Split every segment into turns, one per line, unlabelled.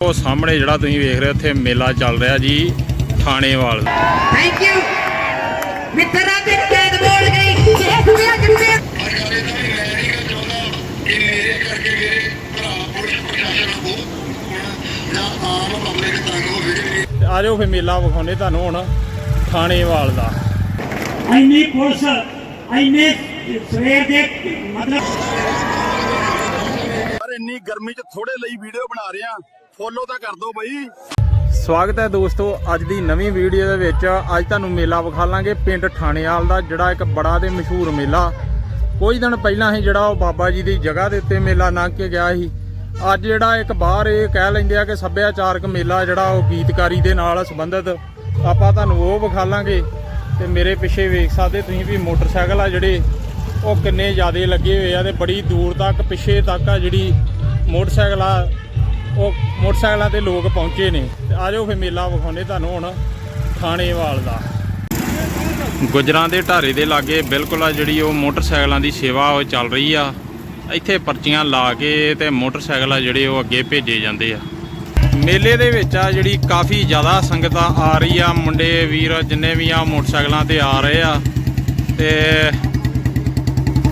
ਉਹ ਸਾਹਮਣੇ ਜਿਹੜਾ ਤੁਸੀਂ ਵੇਖ ਰਹੇ ਹੋ ਇੱਥੇ ਮੇਲਾ ਚੱਲ ਰਿਹਾ ਜੀ ਥਾਣੇਵਾਲ
ਥੈਂਕ ਯੂ ਮਿੱਤਰਾਂ ਤੇ ਕੈਦ ਬੋਲ ਗਈ। ਦੇਖ ਲਿਆ ਜਿੰਨੇ
ਤੇ ਆ ਜਾਓ ਫੇ ਮੇਲਾ ਵਿਖਾਉਣੇ ਤੁਹਾਨੂੰ ਹੁਣ ਥਾਣੇਵਾਲ ਦਾ।
ਇੰਨੀ ਪੁਲਿਸ ਇੰਨੇ ਸਵੇਰ ਦੇ ਮਤਲਬ
ਪਰ ਇੰਨੀ ਗਰਮੀ 'ਚ ਥੋੜੇ ਲਈ ਵੀਡੀਓ ਬਣਾ ਰਹੇ ਫੋਲੋ ਤਾਂ ਕਰ ਦਿਓ ਬਾਈ।
ਸਵਾਗਤ ਹੈ ਦੋਸਤੋ, ਅੱਜ ਦੀ ਨਵੀਂ ਵੀਡੀਓ ਦੇ ਵਿੱਚ ਅੱਜ ਤੁਹਾਨੂੰ ਮੇਲਾ ਵਿਖਾਲਾਂਗੇ ਪਿੰਡ ਥਾਣੇਵਾਲ ਦਾ, ਜਿਹੜਾ ਇੱਕ ਬੜਾ ਤੇ ਮਸ਼ਹੂਰ ਮੇਲਾ। ਕੁਝ ਦਿਨ ਪਹਿਲਾਂ ਹੀ ਜਿਹੜਾ ਉਹ ਬਾਬਾ ਜੀ ਦੀ ਜਗ੍ਹਾ ਦੇ ਉੱਤੇ ਮੇਲਾ ਲੰਘ ਕੇ ਗਿਆ ਸੀ। ਅੱਜ ਜਿਹੜਾ ਇੱਕ ਬਾਹਰ ਇਹ ਕਹਿ ਲੈਂਦੇ ਆ ਕਿ ਸੱਭਿਆਚਾਰਕ ਮੇਲਾ ਜਿਹੜਾ ਉਹ ਗੀਤਕਾਰੀ ਦੇ ਨਾਲ ਸੰਬੰਧਿਤ। ਆਪਾਂ ਤੁਹਾਨੂੰ ਉਹ ਵਿਖਾ ਲਾਂਗੇ। ਤੇ ਮੇਰੇ ਪਿੱਛੇ ਵੇਖ ਸਕਦੇ ਤੁਸੀਂ ਵੀ ਮੋਟਰਸਾਈਕਲ ਆ ਜਿਹੜੇ, ਉਹ ਕਿੰਨੇ ਜ਼ਿਆਦੇ ਲੱਗੇ ਹੋਏ ਆ ਤੇ ਬੜੀ ਦੂਰ ਤੱਕ, ਪਿੱਛੇ ਤੱਕ ਆ ਜਿਹੜੀ ਮੋਟਰਸਾਈਕਲ ਆ ਉਹ ਮੋਟਰਸਾਈਕਲਾਂ ਤੇ ਲੋਕ ਪਹੁੰਚੇ ਨੇ। ਤੇ ਆ ਜਾਓ ਫੇ ਮੇਲਾ ਵਿਖਾਉਣੇ ਤੁਹਾਨੂੰ ਹੁਣ ਥਾਣੇਵਾਲ ਦਾ। ਗੁਜਰਾਂ ਦੇ ਢਾਰੇ ਦੇ ਲਾਗੇ ਬਿਲਕੁਲ ਆ ਜਿਹੜੀ ਉਹ ਮੋਟਰਸਾਈਕਲਾਂ ਦੀ ਸੇਵਾ ਉਹ ਚੱਲ ਰਹੀ ਆ। ਇੱਥੇ ਪਰਚੀਆਂ ਲਾ ਕੇ ਤੇ ਮੋਟਰਸਾਈਕਲ ਆ ਜਿਹੜੇ ਉਹ ਅੱਗੇ ਭੇਜੇ ਜਾਂਦੇ ਆ। ਮੇਲੇ ਦੇ ਵਿੱਚ ਆ ਜਿਹੜੀ ਕਾਫੀ ਜ਼ਿਆਦਾ ਸੰਗਤਾਂ ਆ ਆ ਰਹੀ ਆ। ਮੁੰਡੇ, ਵੀਰ ਜਿੰਨੇ ਵੀ ਆ ਮੋਟਰਸਾਈਕਲਾਂ ਤੇ ਆ ਰਹੇ ਆ। ਤੇ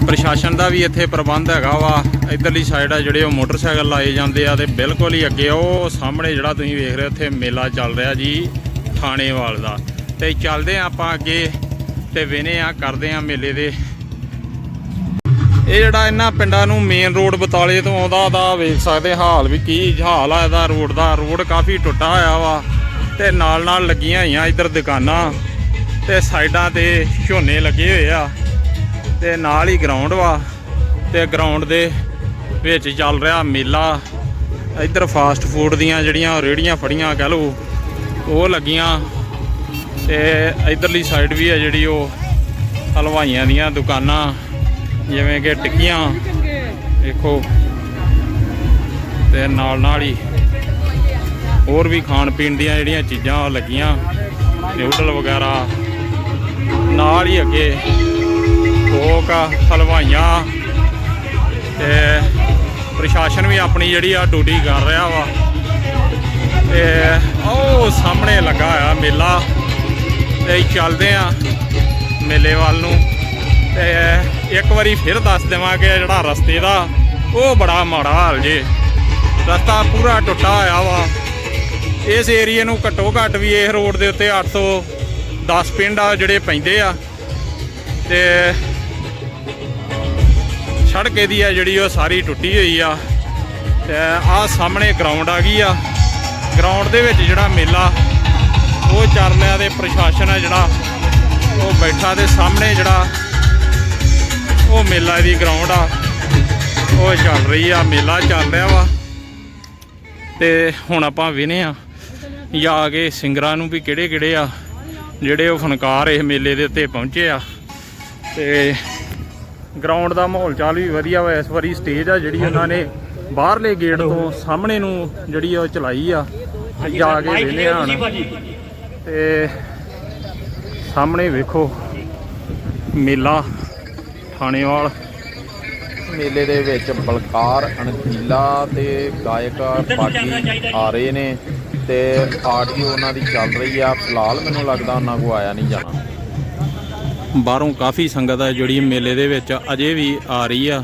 ਪ੍ਰਸ਼ਾਸਨ ਦਾ ਵੀ ਇੱਥੇ ਪ੍ਰਬੰਧ ਹੈਗਾ ਵਾ। ਇਧਰਲੀ ਸਾਈਡ ਆ ਜਿਹੜੇ ਉਹ ਮੋਟਰਸਾਈਕਲ ਲਾਏ ਜਾਂਦੇ ਆ ਤੇ ਬਿਲਕੁਲ ਹੀ ਅੱਗੇ ਉਹ ਸਾਹਮਣੇ ਜਿਹੜਾ ਤੁਸੀਂ ਵੇਖ ਰਹੇ ਹੋ ਇੱਥੇ ਮੇਲਾ ਚੱਲ ਰਿਹਾ ਜੀ, ਥਾਣੇਵਾਲ ਦਾ। ਤੇ ਚੱਲਦੇ ਆ ਆਪਾਂ ਅੱਗੇ ਤੇ ਵੇਨੇ ਆ ਕਰਦੇ ਆ ਮੇਲੇ ਦੇ। ਇਹ ਜਿਹੜਾ ਇਹਨਾਂ ਪਿੰਡਾਂ ਨੂੰ ਮੇਨ ਰੋਡ ਬਤਾਲੇ ਤੋਂ ਆਉਂਦਾ, ਦਾ ਵੇਖ ਸਕਦੇ ਹਾਲ ਵੀ ਕੀ ਹਾਲ ਆ ਇਹਦਾ ਰੋਡ ਦਾ। ਰੋਡ ਕਾਫੀ ਟੁੱਟਾ ਹੋਇਆ ਵਾ ਤੇ ਨਾਲ ਨਾਲ ਲੱਗੀਆਂ ਹੋਈਆਂ ਇੱਧਰ ਦੁਕਾਨਾਂ ਤੇ ਸਾਈਡਾਂ ਤੇ ਝੋਨੇ ਲੱਗੇ ਹੋਏ ਆ। ਤੇ ਨਾਲ ਹੀ ਗਰਾਊਂਡ ਵਾ ਤੇ ਗਰਾਊਂਡ ਦੇ ਵਿੱਚ ਚੱਲ ਰਿਹਾ ਮੇਲਾ। ਇੱਧਰ ਫਾਸਟ ਫੂਡ ਦੀਆਂ ਜਿਹੜੀਆਂ ਰੇੜੀਆਂ ਫੜੀਆਂ ਕਹ ਲਓ, ਉਹ ਲੱਗੀਆਂ। ਤੇ ਇਧਰਲੀ ਸਾਈਡ ਵੀ ਹੈ ਜਿਹੜੀ ਉਹ ਹਲਵਾਈਆਂ ਦੀਆਂ ਦੁਕਾਨਾਂ, ਜਿਵੇਂ ਕਿ ਟਿੱਕੀਆਂ। ਦੇਖੋ। ਤੇ ਨਾਲ ਨਾਲ ਹੀ ਹੋਰ ਵੀ ਖਾਣ ਪੀਣ ਦੀਆਂ ਜਿਹੜੀਆਂ ਚੀਜ਼ਾਂ ਲੱਗੀਆਂ ਨਿਊਡਲ ਵਗੈਰਾ। ਨਾਲ ਹੀ ਅੱਗੇ ਲੋਕ ਹਲਵਾਈਆਂ ਤੇ ਪ੍ਰਸ਼ਾਸਨ ਵੀ ਆਪਣੀ ਜਿਹੜੀ ਆ ਡਿਊਟੀ ਕਰ ਰਿਹਾ ਵਾ। ਤੇ ਉਹ ਸਾਹਮਣੇ ਲੱਗਾ ਆ ਮੇਲਾ। ਤੇ ਚੱਲਦੇ ਆ ਮੇਲੇ ਵੱਲ ਨੂੰ। ਤੇ ਇੱਕ ਵਾਰੀ ਫਿਰ ਦੱਸ ਦੇਵਾਂਗੇ ਜਿਹੜਾ ਰਸਤੇ ਦਾ, ਉਹ ਬੜਾ ਮਾੜਾ ਹਾਲ ਜੇ। ਰਸਤਾ ਪੂਰਾ ਟੁੱਟਾ ਹੋਇਆ ਵਾ। ਇਸ ਏਰੀਏ ਨੂੰ ਘੱਟੋ ਘੱਟ ਵੀ ਇਹ ਰੋਡ ਦੇ ਉੱਤੇ 810 ਪਿੰਡ ਆ ਜਿਹੜੇ ਪੈਂਦੇ ਆ। ਤੇ ਸੜਕ ਇਹਦੀ ਆ ਜਿਹੜੀ ਉਹ ਸਾਰੀ ਟੁੱਟੀ ਹੋਈ ਆ ਤੇ ਆਹ ਸਾਹਮਣੇ ਗਰਾਊਂਡ ਆ ਗਈ ਆ। ਗਰਾਊਂਡ ਦੇ ਵਿੱਚ ਜਿਹੜਾ ਮੇਲਾ, ਉਹ ਚੱਲ ਰਿਹਾ ਤੇ ਪ੍ਰਸ਼ਾਸਨ ਆ ਜਿਹੜਾ, ਉਹ ਬੈਠਾ ਤੇ ਸਾਹਮਣੇ ਜਿਹੜਾ ਉਹ ਮੇਲਾ ਦੀ ਗਰਾਊਂਡ ਆ। ਉਹ ਚੱਲ ਰਹੀ ਆ, ਮੇਲਾ ਚੱਲ ਰਿਹਾ ਵਾ। ਤੇ ਹੁਣ ਆਪਾਂ ਵਿਨੇ ਆ। ਜਾ ਕੇ ਸਿੰਗਰਾਂ ਨੂੰ ਵੀ ਕਿਹੜੇ ਕਿਹੜੇ ਆ, ਜਿਹੜੇ ਉਹ ਫਨਕਾਰ ਇਸ ਮੇਲੇ ਦੇ ਉੱਤੇ ਪਹੁੰਚੇ ਆ। ਤੇ ਗਰਾਊਂਡ ਦਾ ਮਾਹੌਲ ਚਾਲ ਵੀ ਵਧੀਆ ਵਾ ਇਸ ਵਾਰੀ ਸਟੇਜ ਆ ਜਿਹੜੀ ਉਹਨਾਂ ਨੇ ਬਾਹਰਲੇ ਗੇਟ ਤੋਂ ਸਾਹਮਣੇ ਨੂੰ ਜਿਹੜੀ ਉਹ ਚਲਾਈ ਆ ਜਾ ਕੇ ਵੇਨੇ ਆ ਹੁਣ ਤੇ ਸਾਹਮਣੇ ਵੇਖੋ ਮੇਲਾ ਥਾਣੇਵਾਲ। ਮੇਲੇ ਦੇ ਵਿੱਚ ਬਲਕਾਰ ਅਣਖੀਲਾ ਤੇ ਗਾਇਕ ਪਾਰਟੀ ਆ ਰਹੇ ਨੇ ਤੇ ਆਡੀਓ ਉਹਨਾਂ ਦੀ ਚੱਲ ਰਹੀ ਆ। ਫਿਲਹਾਲ ਮੈਨੂੰ ਲੱਗਦਾ ਉਹਨਾਂ ਕੋ ਆਇਆ ਨਹੀਂ ਜਾਣਾ। ਬਾਹਰੋਂ ਕਾਫੀ ਸੰਗਤ ਆ ਜਿਹੜੀ ਮੇਲੇ ਦੇ ਵਿੱਚ ਅਜੇ ਵੀ ਆ ਰਹੀ ਆ।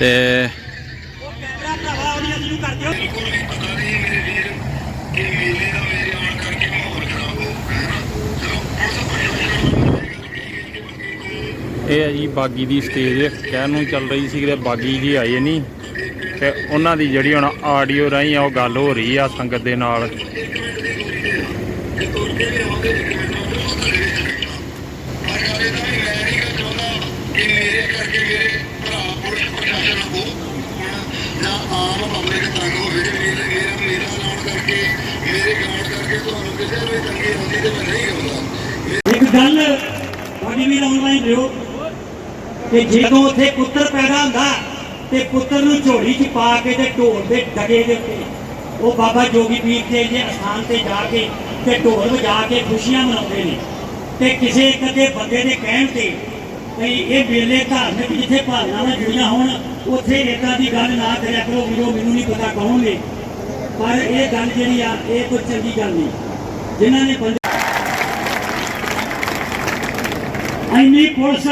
ਤੇ ਇਹ ਹੈ ਜੀ ਬਾਗੀ ਦੀ ਸਟੇਜ ਕਹਿਣ ਨੂੰ ਚੱਲ ਰਹੀ ਸੀ ਕਿ ਬਾਗੀ ਜੀ ਆਏ ਨਹੀਂ ਤੇ ਉਹਨਾਂ ਦੀ ਜਿਹੜੀ ਹੁਣ ਆਡੀਓ ਰਾਹੀਂ ਆ ਉਹ ਗੱਲ ਹੋ ਰਹੀ ਆ ਸੰਗਤ ਦੇ ਨਾਲ।
ਜਾਂ ਆਮ ਪਬਲਿਕ ਤੰਗ ਹੋਵੇ ਮੇਰੇ ਮੇਰਾ ਮੇਰਾ ਨਾਮ ਕਰਕੇ, ਮੇਰੇ ਗਾਉਣ ਕਰਕੇ ਤੁਹਾਨੂੰ ਕਿਸੇ ਵੀ ਤੰਗੀ ਹੁੰਦੀ ਤੇ ਮੈਂ ਨਹੀਂ ਹੁੰਦਾ
ਇੱਕ ਗੱਲ ਤੁਹਾਡੀ ਵੀ ਆਨਲਾਈਨ ਦਿਓ, ਕਿ ਜਦੋਂ ਉੱਥੇ ਪੁੱਤਰ ਪੈਦਾ ਹੁੰਦਾ, ਤੇ ਪੁੱਤਰ ਨੂੰ ਝੋਲੀ 'ਚ ਪਾ ਕੇ ਤੇ ਢੋਲ ਦੇ ਡਗੇ ਦੇ ਉੱਤੇ ਉਹ ਬਾਬਾ ਜੋਗੀ ਪੀਰ ਦੇ ਜੇ ਅਸਥਾਨ ਤੇ ਜਾ ਕੇ ਤੇ ਢੋਲ ਵਜਾ ਕੇ ਖੁਸ਼ੀਆਂ ਮਨਾਉਂਦੇ ਨੇ। ਤੇ ਕਿਸੇ ਇੱਕ ਬੰਦੇ ਦੇ ਕਹਿਣ ਤੇ ਇਹ ਮੇਲੇ ਧਾਰਮਿਕ ਜਿੱਥੇ ਭਾਵਨਾਵਾਂ ਜੁੜੀਆਂ ਹੋਣ, ਉੱਥੇ ਏਦਾਂ ਦੀ ਗੱਲ ਨਾ ਕਰਿਆ ਕਰੋ, ਵੀਰੋ, ਮੈਨੂੰ ਨਹੀਂ ਪਤਾ ਕੌਣ ਨੇ ਪਰ ਇਹ ਗੱਲ ਜਿਹੜੀ ਆ, ਇਹ ਕੋਈ ਚੰਗੀ ਗੱਲ ਨਹੀਂ। ਜਿਨ੍ਹਾਂ ਨੇ ਬੰਦੇ ਐਨੀ ਪੁਲਿਸ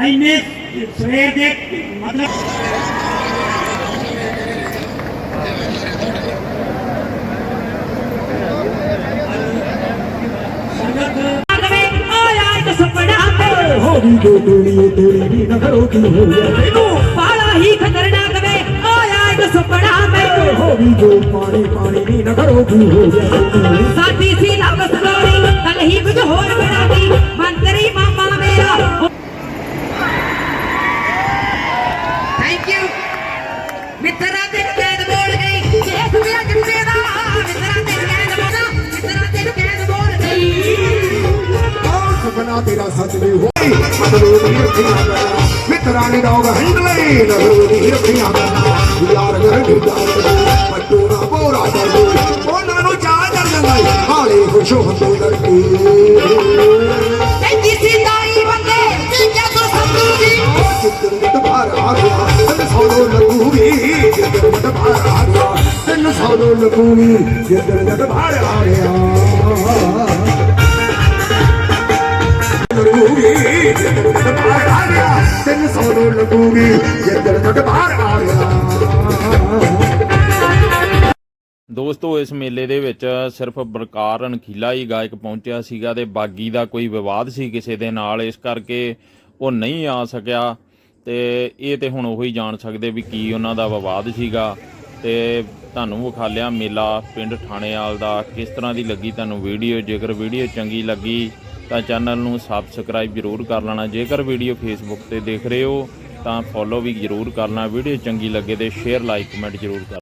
ਐਨੇ ਸਵੇਰ ਦੇ ਮਤਲਬ
ਹੋਰੀ ਜੋ ਤੇਰੀ ਤੇਰੀ ਵੀ ਨਾ ਕਰੋ ਕੀ ਹੋ ਗਿਆ?
ਤੈਨੂੰ ਬਾਲਾ ਹੀ ਖਤਰਨਾਕ ਵੇ। ਆਇਆ ਇੱਕ ਸੁਪਨਾ ਤੇ
ਹੋਰੀ ਜੋ ਪਾਣੀ ਪਾਣੀ ਵੀ ਨਾ ਕਰੋ ਕੀ ਹੋ ਗਿਆ?
ਸਾਡੀ ਸੀ ਲੱਭ ਸਲੋਣੀ ਕੱਲ
ਤੇਰਾ ਸੱਚ ਵੀ ਹੋਈ ਮਤਲਬ ਦੀ ਰੱਖਿਆ ਕਰਨਾ ਮਿੱਤਰਾਂ ਨੇ ਰੋਗ ਹੰਡਲੇ ਨਹਰੂ ਦੀ ਰੱਖਿਆ ਕਰਨਾ ਯਾਰ ਗਰਡੀ ਦਾ ਪੱਟੂ ਨਾ ਬੋਰਾ ਕਰਦੇ ਉਹਨਾਂ ਨੂੰ ਚਾਹ ਚੜ ਜਾਂਦਾ ਹਾਲੇ ਖੁਸ਼ ਹੁੰਦੇ ਲੜਕੇ
ਕਹਿੰਦੀ ਸੀ ਦਾਈ ਬੰਦੇ ਜਦੋਂ ਸੰਦੂਗੀ
ਜਿੱਦਣ ਜਦ ਬਾਹਰ ਆ ਗਿਆ ਤੈਨੂੰ ਲੱਗੂਗੀ ਜਿੱਦਣ ਆ ਗਿਆ। ਤੈਨੂੰ ਸੌਰੋ ਲੱਗੂਗੀ ਜਿੱਦਣ ਜਦ ਬਾਹਰ ਆ ਗਿਆ। ਸੌਰੋ ਲੱਗੂਗੀ ਜਿੱਦਣ ਜਦ ਬਾਹਰ ਆ ਗਿਆ।
ਦੋਸਤੋ, ਇਸ ਮੇਲੇ ਦੇ ਵਿੱਚ ਸਿਰਫ ਬਰਕਾਰ ਅਣਖੀਲਾ ਹੀ ਗਾਇਕ ਪਹੁੰਚਿਆ ਸੀਗਾ ਤੇ ਬਾਗੀ ਦਾ ਕੋਈ ਵਿਵਾਦ ਸੀ ਕਿਸੇ ਦੇ ਨਾਲ, ਇਸ ਕਰਕੇ ਉਹ ਨਹੀਂ ਆ ਸਕਿਆ। ਤੇ ਇਹ ਤੇ ਹੁਣ ਉਹੀ ਜਾਣ ਸਕਦੇ ਵੀ ਕੀ ਉਹਨਾਂ ਦਾ ਵਿਵਾਦ ਸੀਗਾ। ਤੇ ਤੁਹਾਨੂੰ ਵਿਖਾ ਲਿਆ ਮੇਲਾ ਪਿੰਡ ਠਾਣੇਵਾਲ ਦਾ। ਕਿਸ ਤਰ੍ਹਾਂ ਦੀ ਲੱਗੀ ਤੁਹਾਨੂੰ ਵੀਡੀਓ? ਜੇਕਰ ਵੀਡੀਓ ਚੰਗੀ ਲੱਗੀ ਤਾਂ ਚੈਨਲ ਨੂੰ ਸਬਸਕ੍ਰਾਈਬ ਜ਼ਰੂਰ ਕਰ ਲੈਣਾ। ਜੇਕਰ ਵੀਡੀਓ ਫੇਸਬੁੱਕ ਤੇ ਦੇਖ ਰਹੇ ਹੋ ਤਾਂ ਫੋਲੋ ਵੀ ਜ਼ਰੂਰ ਕਰਨਾ ਵੀਡੀਓ ਚੰਗੀ ਲੱਗੇ ਤੇ ਸ਼ੇਅਰ ਲਾਈਕ ਕਮੈਂਟ ਜ਼ਰੂਰ ਕਰ